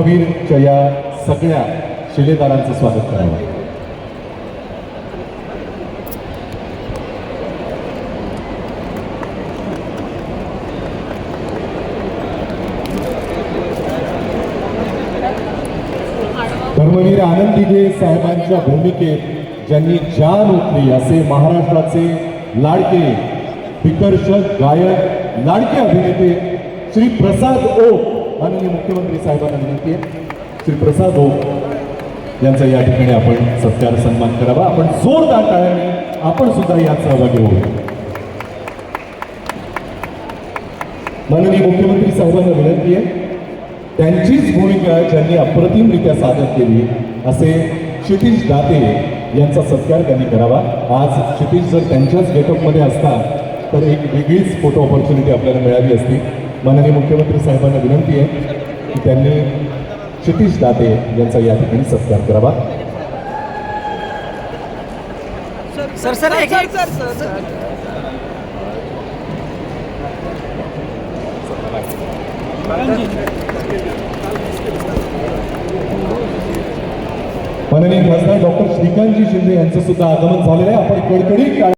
धर्मवीरच्या या सगळ्या शिलेदारांचं स्वागत करावं. धर्मवीर आनंदीगे साहेबांच्या भूमिकेत ज्यांनी जान ओतली असे महाराष्ट्राचे लाडके दिग्दर्शक गायक लाडके अभिनेते श्री प्रसाद ओक माननीय मुख्यमंत्री साहेबांना विनंती आहे. श्री प्रसाद भाऊ यांचा या ठिकाणी आपण सत्कार सन्मान करावा. आपण जोरदार टाळ्याने आपण सुद्धा यात सहभागी होऊ. माननीय मुख्यमंत्री साहेबांना विनंती आहे. त्यांचीच भूमिका ज्यांनी अप्रतिमरित्या सादर केली असे क्षितिश दाते यांचा सत्कार त्यांनी करावा. आज क्षितिश जर त्यांच्याच गेटअपमध्ये असता तर एक वेगळीच फोटो ऑपॉर्च्युनिटी आपल्याला मिळाली असती. माननीय मुख्यमंत्री साहेबांना विनंती आहे की त्यांनी क्षितिज दाते यांचा या ठिकाणी सत्कार करावा. सर सर एक एक सर सर. माननीय खासदार डॉक्टर श्रीकांतजी शिंदे यांचं सुद्धा आगमन झालेलं आहे. आपण कडकडीत